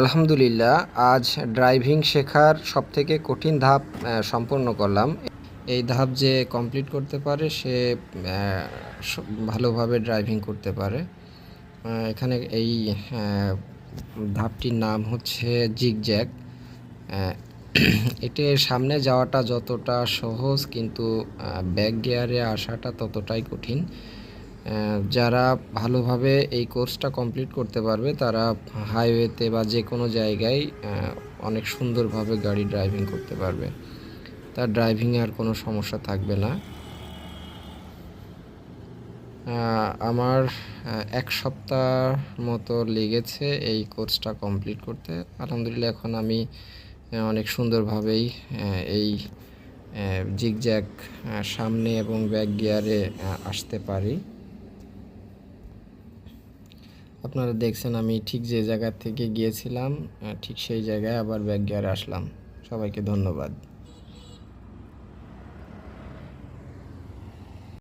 আলহামদুলিল্লাহ, আজ ড্রাইভিং শেখার সবথেকে কঠিন ধাপ সম্পন্ন করলাম। এই ধাপ যে কমপ্লিট করতে পারে, সে ভালোভাবে ড্রাইভিং করতে পারে। এখানে এই ধাপটির নাম হচ্ছে জিগজ্যাগ এটির সামনে যাওয়াটা যতটা সহজ, কিন্তু ব্যাক গিয়ারে আসাটা ততটাই কঠিন। যারা ভালোভাবে এই কোর্সটা কমপ্লিট করতে পারবে, তারা হাইওয়েতে বা যে কোনো জায়গায় অনেক সুন্দরভাবে গাড়ি ড্রাইভিং করতে পারবে। তার ড্রাইভিংয়ে আর কোনো সমস্যা থাকবে না। আমার এক সপ্তাহ মতো লেগেছে এই কোর্সটা কমপ্লিট করতে। আলহামদুলিল্লাহ, এখন আমি অনেক সুন্দরভাবেই এই জিগজ্যাগ সামনে এবং ব্যাক গিয়ারে আসতে পারি। আপনারা দেখছেন আমি ঠিক যে জায়গা থেকে গিয়েছিলাম ঠিক সেই জায়গায় আবার ব্যাগ গিয়ারে আসলাম। সবাইকে ধন্যবাদ।